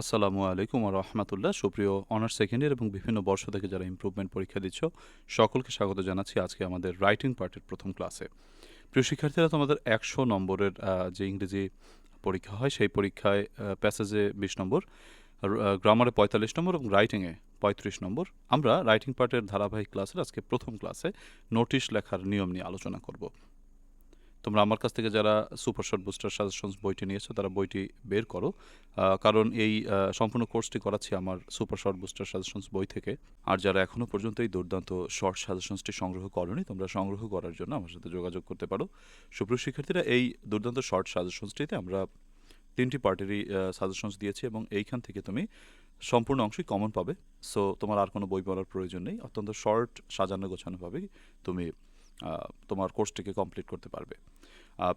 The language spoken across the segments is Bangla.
আসসালামু আলাইকুম রহমতুল্লাহ। সুপ্রিয় অনার্স সেকেন্ড ইয়ার এবং বিভিন্ন বর্ষ থেকে যারা ইমপ্রুভমেন্ট পরীক্ষা দিচ্ছ, সকলকে স্বাগত জানাচ্ছি আজকে আমাদের রাইটিং পার্টের প্রথম ক্লাসে প্রিয় শিক্ষার্থীরা, তোমাদের একশো নম্বরের যে ইংরেজি পরীক্ষা হয়, সেই পরীক্ষায় প্যাসেজে বিশ নম্বর গ্রামারে পঁয়তাল্লিশ নম্বর এবং রাইটিংয়ে পঁয়ত্রিশ নম্বর। আমরা রাইটিং পার্টের ধারাবাহিক ক্লাসের আজকে প্রথম ক্লাসে নোটিশ লেখার নিয়ম নিয়ে আলোচনা করব। তোমরা আমার কাছ থেকে যারা সুপার শর্ট বুস্টার সাজেশনস বইটি নিয়েছো, তারা বইটি বের করো। কারণ এই সম্পূর্ণ কোর্সটি করাচ্ছি আমার সুপার শর্ট বুস্টার সাজেশনস বই থেকে। আর যারা এখনও পর্যন্ত এই দুর্দান্ত শর্ট সাজেশনসটি সংগ্রহ করনি, তোমরা সংগ্রহ করার জন্য আমার সাথে যোগাযোগ করতে পারো। সুপ্রিয় শিক্ষার্থীরা, এই দুর্দান্ত শর্ট সাজেশনসটিতে আমরা তিনটি পার্টেরই সাজেশনস দিয়েছি এবং এইখান থেকে তুমি সম্পূর্ণ অংশই কমন পাবে। সো তোমার আর কোনো বই পড়ার প্রয়োজন নেই। অত্যন্ত শর্ট সাজানো গোছানোভাবেই তুমি তোমার কোর্সটিকে কমপ্লিট করতে পারবে।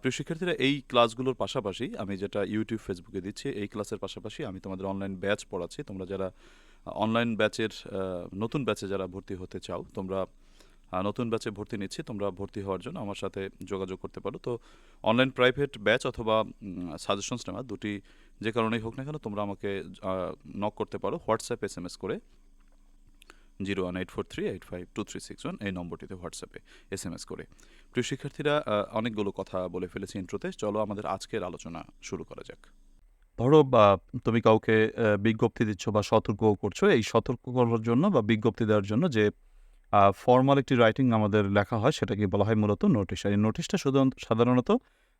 প্রিয় শিক্ষার্থীরা, এই ক্লাসগুলোর পাশাপাশি আমি যেটা ইউটিউব ফেসবুকে দিচ্ছি, এই ক্লাসের পাশাপাশি আমি তোমাদের অনলাইন ব্যাচ পড়াচ্ছি। তোমরা যারা অনলাইন ব্যাচের নতুন ব্যাচে যারা ভর্তি হতে চাও, তোমরা নতুন ব্যাচে ভর্তি নিচ্ছি, তোমরা ভর্তি হওয়ার জন্য আমার সাথে যোগাযোগ করতে পারো। তো অনলাইন প্রাইভেট ব্যাচ অথবা সাজেশনস নেওয়া, দুটি যে কারণেই হোক না কেন তোমরা আমাকে নক করতে পারো হোয়াটসঅ্যাপ এস এম এস করে। Zero one eight four three eight five two three six one এই নম্বরটিতে হোয়াটসঅ্যাপে এস এম এস করে। প্রিয় শিক্ষার্থীরা অনেকগুলো কথা বলে ফেলেছি ইন্ট্রোতে চলো আমাদের আজকের আলোচনা শুরু করা যাক। ধরো বা তুমি কাউকে বিজ্ঞপ্তি দিচ্ছ বা সতর্ক করছ, এই সতর্ক করার জন্য বা বিজ্ঞপ্তি দেওয়ার জন্য যে ফর্মাল একটি রাইটিং আমাদের লেখা হয়, সেটাকে বলা হয় মূলত নোটিশ আর এই নোটিশটা সাধারণত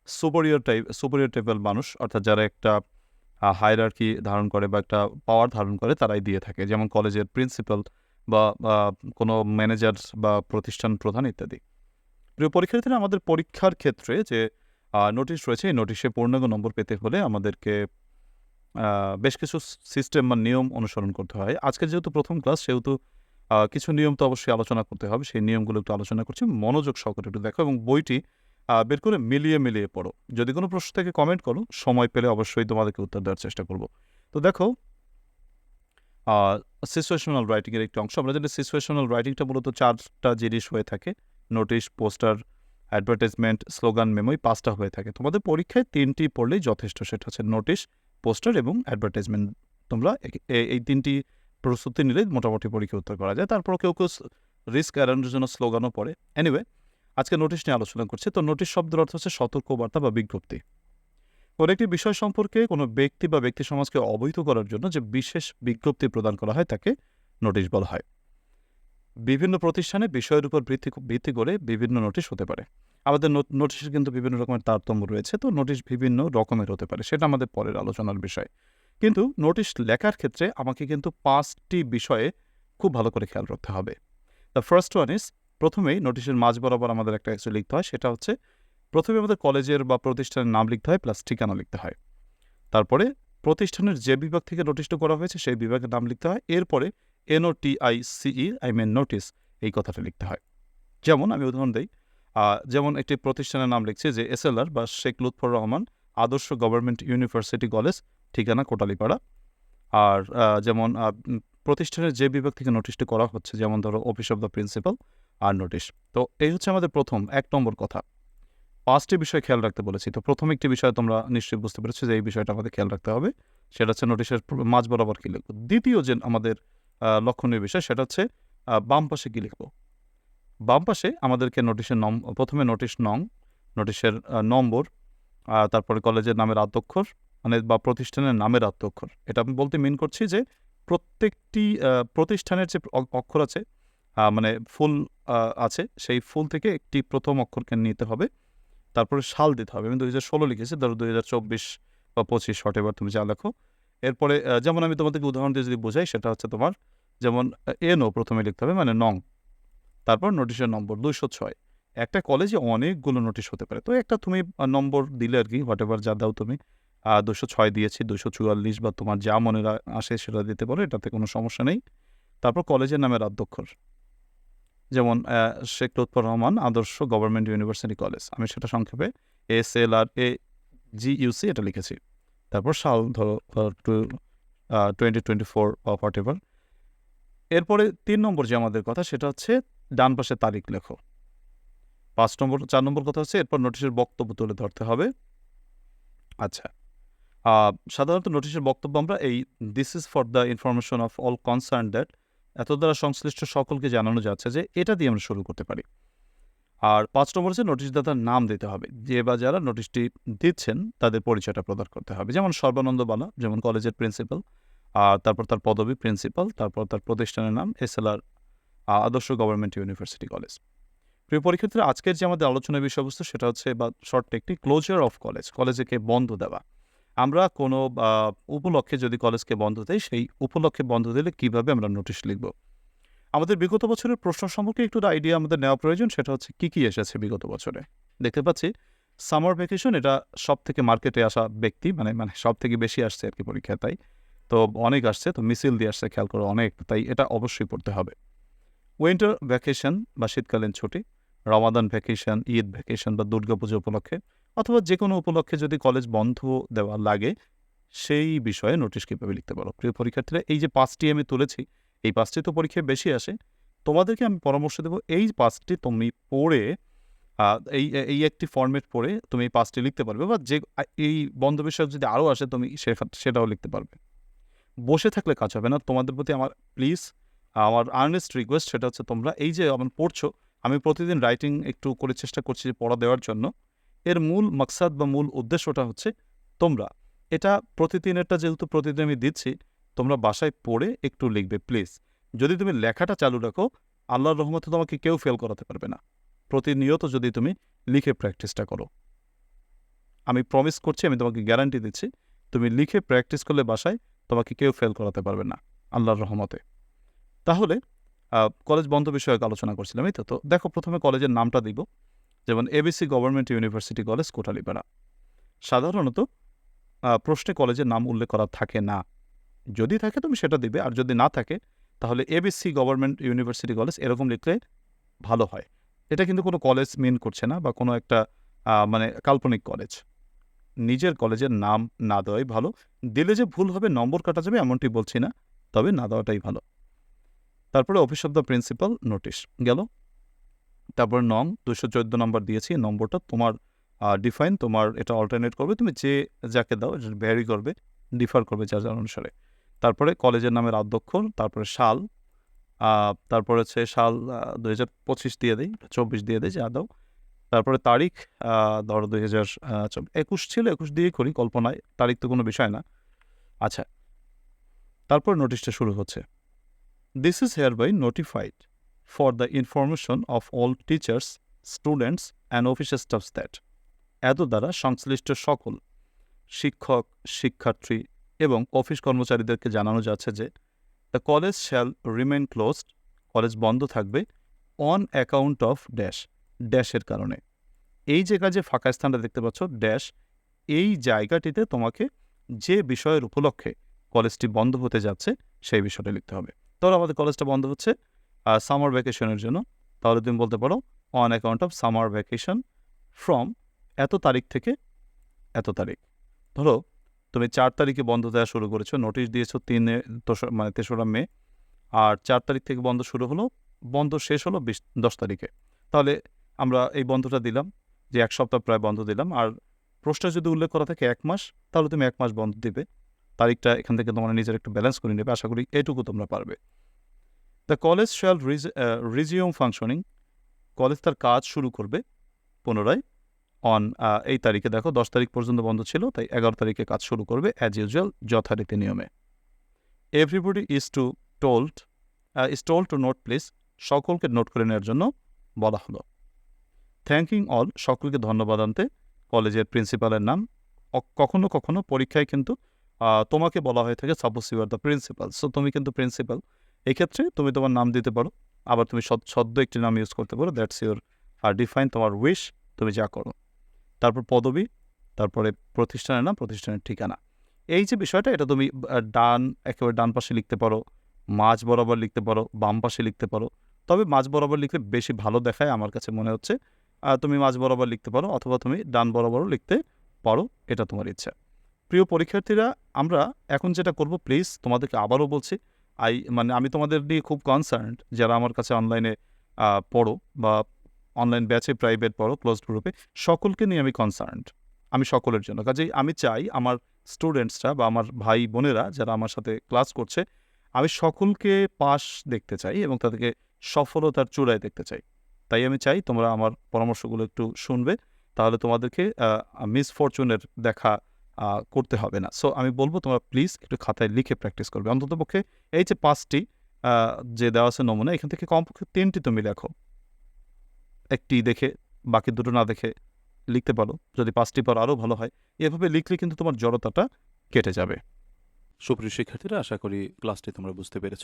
সুপরিয়র টাইপ সুপরিয়র টাইপের মানুষ, অর্থাৎ যারা একটা হায়ারার্কি ধারণ করে বা একটা পাওয়ার ধারণ করে, তারাই দিয়ে থাকে। যেমন কলেজের প্রিন্সিপাল বা কোনো ম্যানেজার বা প্রতিষ্ঠান প্রধান ইত্যাদি। প্রিয় পরীক্ষার্থীরা, আমাদের পরীক্ষার ক্ষেত্রে যে নোটিশ রয়েছে, এই নোটিশে পূর্ণাঙ্গ নম্বর পেতে হলে আমাদেরকে বেশ কিছু সিস্টেম বা নিয়ম অনুসরণ করতে হয়। আজকে যেহেতু প্রথম ক্লাস সেহেতু কিছু নিয়ম তো অবশ্যই আলোচনা করতে হবে। সেই নিয়মগুলো একটু আলোচনা করছি। মনোযোগ সহকারে একটু দেখো এবং বইটি বের করে মিলিয়ে মিলিয়ে পড়ো। যদি কোনো প্রশ্ন থেকে কমেন্ট করো। সময় পেলে অবশ্যই তোমাদেরকে উত্তর দেওয়ার চেষ্টা করব। তো দেখো সিচুয়েশনাল রাইটিংয়ের একটি অংশ। আমরা জানি সিচুয়েশনাল রাইটিংটা মূলত চারটা জিনিস হয়ে থাকে। নোটিশ পোস্টার অ্যাডভার্টাইজমেন্ট স্লোগান মেমোই পাঁচটা হয়ে থাকে। তোমাদের পরীক্ষায় তিনটি পড়লেই যথেষ্ট, সেটা হচ্ছে নোটিশ পোস্টার এবং অ্যাডভার্টাইজমেন্ট তোমরা এই তিনটি প্রস্তুতি নিলেই মোটামুটি পরীক্ষা উত্তর করা যায়। তারপর কেউ কেউ রিস্ক এড়ানোর জন্য স্লোগানও পড়ে। এনিওয়ে আজকে নোটিশ নিয়ে আলোচনা করছে। তো নোটিশ শব্দের অর্থ হচ্ছে সতর্কবার্তা বা বিজ্ঞপ্তি। কোনো একটি বিষয় সম্পর্কে কোনো ব্যক্তি বা ব্যক্তি সমাজকে অবহিত করার জন্য যে বিশেষ বিজ্ঞপ্তি প্রদান করা হয়, তাকে নোটিশ বলা হয়। বিভিন্ন প্রতিষ্ঠানে বিষয়ের উপর ভিত্তি ভিত্তি করে বিভিন্ন নোটিশ হতে পারে। আমাদের নোটিশের কিন্তু বিভিন্ন রকমের তারতম্য রয়েছে, তো নোটিশ বিভিন্ন রকমের হতে পারে, সেটা আমাদের পরের আলোচনার বিষয়। কিন্তু নোটিশ লেখার ক্ষেত্রে আমাকে কিন্তু পাঁচটি বিষয়ে খুব ভালো করে খেয়াল রাখতে হবে। দ্য ফার্স্ট ওয়ান ইজ প্রথমেই নোটিশের মাঝ বরাবর আমাদের একটা কিছু লিখতে হয়, সেটা হচ্ছে প্রথমে আমাদের কলেজের বা প্রতিষ্ঠানের নাম লিখতে হয়, প্লাস ঠিকানা লিখতে হয়। তারপরে প্রতিষ্ঠানের যে বিভাগ থেকে নোটিশটা করা হয়েছে, সেই বিভাগের নাম লিখতে হয়। এরপরে এনওটিআই সিই আই মিন নোটিস এই কথাটা লিখতে হয়। যেমন আমি উদাহরণ দিই যেমন একটি প্রতিষ্ঠানের নাম লিখছে যে এসএলআর বা শেখ লুৎফর রহমান, আদর্শ গভর্নমেন্ট ইউনিভার্সিটি কলেজ, ঠিকানা কোটালীপাড়া। আর যেমন প্রতিষ্ঠানের যে বিভাগ থেকে নোটিশটি করা হচ্ছে, যেমন ধরো অফিস অফ দ্য প্রিন্সিপাল আর নোটিশ তো এই হচ্ছে আমাদের প্রথম, এক নম্বর কথা। পাঁচটি বিষয় খেয়াল রাখতে বলেছি। তো প্রথম একটি বিষয় তোমরা নিশ্চয়ই বুঝতে পেরেছ যে এই বিষয়টা আমাদের খেয়াল রাখতে হবে। সেটা হচ্ছে নোটিশের মাঝ বরাবর কী লিখব? দ্বিতীয় যে আমাদের লক্ষণীয় বিষয় সেটা হচ্ছে বাম পাশে কী লিখব? বাম পাশে আমাদেরকে নোটিশের নম প্রথমে নোটিশ নং, নোটিশের নম্বর তারপরে কলেজের নামের আদ্যক্ষর মানে বা প্রতিষ্ঠানের নামের আদ্যক্ষর এটা আমি বলতে মিন করছি যে প্রত্যেকটি প্রতিষ্ঠানের যে অক্ষর আছে মানে ফুল আছে, সেই ফুল থেকে একটি প্রথম অক্ষরকে নিতে হবে। তারপরে সাল দিতে হবে। আমি দুই হাজার ষোলো লিখেছি, ধরো দুই হাজার চব্বিশ বা পঁচিশ হট এবার তুমি যা লেখো। এরপরে যেমন আমি তোমাদেরকে উদাহরণ দিয়ে যদি বোঝাই, সেটা হচ্ছে তোমার যেমন এনও প্রথমে লিখতে হবে মানে নং। তারপর নোটিশের নম্বর, দুইশো ছয়। একটা কলেজে অনেকগুলো নোটিশ হতে পারে। তো একটা তুমি নম্বর দিলে আর কি হোয়াট এভার যা দাও তুমি দুশো ছয় দিয়েছি দুশো চুয়াল্লিশ বা তোমার যা মনে আসে সেটা দিতে পারো, এটাতে কোনো সমস্যা নেই। তারপর কলেজের নামের আদ্যক্ষর যেমন শেখ লুৎফর রহমান, আদর্শ গভর্নমেন্ট ইউনিভার্সিটি কলেজ। আমি সেটা সংক্ষেপে এস এল আর এ জি ইউসি এটা লিখেছি। তারপর সাল ধরো twenty twenty four whatever এরপরে তিন নম্বর যে আমাদের কথা, সেটা হচ্ছে ডান পাশে তারিখ লেখো। পাঁচ নম্বর, চার নম্বর কথা হচ্ছে এরপর নোটিশের বক্তব্য তুলে ধরতে হবে। আচ্ছা সাধারণত নোটিশের বক্তব্য আমরা এই this is for the information of all concern that এত দ্বারা সংশ্লিষ্ট সকলকে জানানো যাচ্ছে যে এটা দিয়ে আমরা শুরু করতে পারি। আর পাঁচ নম্বর হচ্ছে নোটিশদাতার নাম দিতে হবে। যে বা যারা নোটিশটি দিচ্ছেন, তাদের পরিচয়টা প্রদান করতে হবে। যেমন সর্বানন্দ বালা, যেমন কলেজের প্রিন্সিপাল, আর তারপর তার পদবী প্রিন্সিপাল, তারপর তার প্রতিষ্ঠানের নাম এসএলআর আদর্শ গভর্নমেন্ট ইউনিভার্সিটি কলেজ। প্রিয় পরীক্ষার্থীরা, আজকের যে আমাদের আলোচনার বিষয়বস্তু, সেটা হচ্ছে বা short technique closure of college কলেজকে বন্ধ দেওয়া। আমরা কোনো উপলক্ষে যদি কলেজকে বন্ধ দেই, সেই উপলক্ষে বন্ধ দিলে কীভাবে আমরা নোটিশ লিখব? আমাদের বিগত বছরের প্রশ্ন সম্পর্কে একটু আইডিয়া আমাদের নেওয়া প্রয়োজন, সেটা হচ্ছে কি কি এসেছে বিগত বছরে? দেখতে পাচ্ছি সামার ভ্যাকেশন এটা সব থেকে মার্কেটে আসা ব্যক্তি মানে মানে সব থেকে বেশি আসছে আর কি পরীক্ষায়, তাই? তো অনেক আসছে, তো মিছিল দিয়ে আসছে, খেয়াল করো, অনেক, তাই এটা অবশ্যই পড়তে হবে। উইন্টার ভ্যাকেশন বা শীতকালীন ছুটি রমাদান ভ্যাকেশন ঈদ ভ্যাকেশন বা দুর্গাপুজো উপলক্ষে অথবা যে কোনো উপলক্ষে যদি কলেজ বন্ধ দেওয়া লাগে, সেই বিষয়ে নোটিশ কীভাবে লিখতে পারো? প্রিয় পরীক্ষার্থীরা, এই যে পাঁচটি আমি তুলেছি, এই পাঁচটি তো পরীক্ষায় বেশি আসে। তোমাদেরকে আমি পরামর্শ দেবো, এই পাঁচটি তুমি পড়ে এই এই একটি ফর্মেট পড়ে তুমি এই পাঁচটি লিখতে পারবে বা যে এই বন্ধ বিষয় যদি আরও আসে তুমি সেটাও লিখতে পারবে। বসে থাকলে কাজ হবে না। তোমাদের প্রতি আমার প্লিজ আমার আর্নেস্ট রিকোয়েস্ট সেটা হচ্ছে তোমরা, এই যে আমার পড়ছো, আমি প্রতিদিন রাইটিং একটু করে চেষ্টা করছি যে পড়া দেওয়ার জন্য। এর মূল মাকসাদ বা মূল উদ্দেশ্যটা হচ্ছে তোমরা। এটা প্রতিদিনেরটা যেহেতু প্রতিদিন আমি দিচ্ছি, তোমরা বাসায় পড়ে একটু লিখবে, প্লিজ। যদি তুমি লেখাটা চালু রাখো, আল্লাহর রহমতে তোমাকে কেউ ফেল করাতে পারবে না। প্রতিনিয়ত যদি তুমি লিখে প্র্যাকটিসটা করো। আমি প্রমিস করছি, আমি তোমাকে গ্যারান্টি দিচ্ছি, তুমি লিখে প্র্যাকটিস করলে বাসায় তোমাকে কেউ ফেল করাতে পারবে না, আল্লাহর রহমতে। তাহলে কলেজ বন্ধ বিষয়ক আলোচনা করছিলাম, এই তো। তো দেখো, প্রথমে কলেজের নামটা দিব। যেমন ABC government university college Kotalipara সাধারণত প্রশ্নে কলেজের নাম উল্লেখ করা থাকে না। যদি থাকে, তুমি সেটা দিবে। আর যদি না থাকে, তাহলে এবিসি গভর্নমেন্ট ইউনিভার্সিটি কলেজ এরকম লিখলে ভালো হয়। এটা কিন্তু কোনো কলেজ মিন করছে না বা কোনো একটা মানে কাল্পনিক কলেজ নিজের কলেজের নাম না দেওয়াই ভালো। দিলে যে ভুল হবে, নম্বর কাটা যাবে, এমনটি বলছি না। তবে না দেওয়াটাই ভালো। তারপরে office of the principal notice গেল। তারপর নং দুশো চোদ্দ নম্বর দিয়েছি, নম্বরটা তোমার ডিফাইন তোমার এটা অল্টারনেট করবে, তুমি যে যাকে দাও, এটা ভ্যারি করবে ডিফার করবে যার যার অনুসারে। তারপরে কলেজের নামের অধ্যক্ষর তারপরে সাল তারপরে হচ্ছে সাল দু হাজার পঁচিশ দিয়ে দিই, চব্বিশ দিয়ে দিই, যা দাও। তারপরে তারিখ ধরো দুই হাজার একুশ ছিল, একুশ দিয়ে করি, কল্পনায়, তারিখ তো কোনো বিষয় না। আচ্ছা তারপর নোটিশটা শুরু হচ্ছে। This is hereby notified for the information of all teachers students and official staffs that এত দ্বারা সংশ্লিষ্ট সকল শিক্ষক, শিক্ষার্থী এবং অফিস কর্মচারীদেরকে জানানো যাচ্ছে যে the college shall remain closed college বন্ধ থাকবে অন অ্যাকাউন্ট অফ ড্যাশ ড্যাশের কারণে। এই যে কাজে ফাঁকা স্থানটা দেখতে পাচ্ছ ড্যাশ এই জায়গাটিতে তোমাকে যে বিষয়ের উপলক্ষে কলেজটি বন্ধ হতে যাচ্ছে, সেই বিষয়টা লিখতে হবে। ধরো আমাদের কলেজটা বন্ধ হচ্ছে সামার ভ্যাকেশনের জন্য। তাহলে তুমি বলতে পারো on account of summer vacation from এত তারিখ থেকে এত তারিখ। ধরো, তুমি চার তারিখে বন্ধ দেওয়া শুরু করেছ নোটিশ দিয়েছ তিনে মানে তেসরা মে, আর চার তারিখ থেকে বন্ধ শুরু হলো, বন্ধ শেষ হলো বিশ, দশ তারিখে। তাহলে আমরা এই বন্ধটা দিলাম, যে এক সপ্তাহ প্রায় বন্ধ দিলাম, আর প্রশ্নে যদি উল্লেখ করা থাকে এক মাস, তাহলে তুমি এক মাস বন্ধ দিবে। তারিখটা এখান থেকে তোমরা নিজের একটু ব্যালেন্স করে নেবে, আশা করি এটুকু তোমরা পারবে। The college shall resume functioning college তার কাজ শুরু করবে পুনরায় অন এই তারিখে। দেখো, দশ তারিখ পর্যন্ত বন্ধ ছিল, তাই এগারো তারিখে কাজ শুরু করবে অ্যাজ ইউজুয়াল যথারীতি নিয়মে। Everybody is to told is told to note please সকলকে নোট করে নেওয়ার জন্য বলা হলো। থ্যাঙ্কিং অল সকলকে ধন্যবাদ আনতে, কলেজের প্রিন্সিপালের নাম। কখনো কখনো পরীক্ষায় কিন্তু তোমাকে বলা হয়ে থাকে suppose you are the principal so তুমি কিন্তু প্রিন্সিপাল এক্ষেত্রে তুমি তোমার নাম দিতে পারো। আবার তুমি সদ- সদ্য একটি নাম ইউজ করতে পারো দ্যাটস ইউর আর ডিফাইন তোমার উইশ তুমি যা করো। তারপর পদবি, তারপরে প্রতিষ্ঠানের নাম, প্রতিষ্ঠানের ঠিকানা। এই যে বিষয়টা, এটা তুমি ডান, একেবারে ডান পাশে লিখতে পারো। মাঝ বরাবর লিখতে পারো, বাম পাশে লিখতে পারো। তবে মাঝ বরাবর লিখলে বেশি ভালো দেখায় আমার কাছে মনে হচ্ছে। তুমি মাঝ বরাবর লিখতে পারো, অথবা তুমি ডান বরাবরও লিখতে পারো, এটা তোমার ইচ্ছা। প্রিয় পরীক্ষার্থীরা, আমরা এখন যেটা করব প্লিজ তোমাদেরকে আবারও বলছি আই মানে আমি তোমাদের নিয়ে খুব কনসার্ন যারা আমার কাছে অনলাইনে পড়ো বা অনলাইন ব্যাচে প্রাইভেট পড়ো ক্লোজ গ্রুপে সকলকে নিয়ে আমি কনসার্ন আমি সকলের জন্য। কাজেই আমি চাই আমার স্টুডেন্টসরা বা আমার ভাই বোনেরা যারা আমার সাথে ক্লাস করছে, আমি সকলকে পাশ দেখতে চাই এবং তাদেরকে সফলতার চূড়ায় দেখতে চাই। তাই আমি চাই তোমরা আমার পরামর্শগুলো একটু শুনবে, তাহলে তোমাদেরকে মিস ফরচুনের দেখা করতে হবে না। সো আমি বলব তোমরা প্লিজ একটু খাতায় লিখে প্র্যাকটিস করবে। অন্ততপক্ষে এই যে পাঁচটি যে দেওয়া আছে নমুনা, এখান থেকে কমপক্ষে তিনটি তুমি লেখো। একটি দেখে, বাকি দুটো না দেখে লিখতে পারো। যদি পাঁচটি পারো আরও ভালো হয়। এভাবে লিখলে কিন্তু তোমার জড়তাটা কেটে যাবে। সুপ্রিয় শিক্ষার্থীরা, আশা করি ক্লাসটি তোমরা বুঝতে পেরেছ।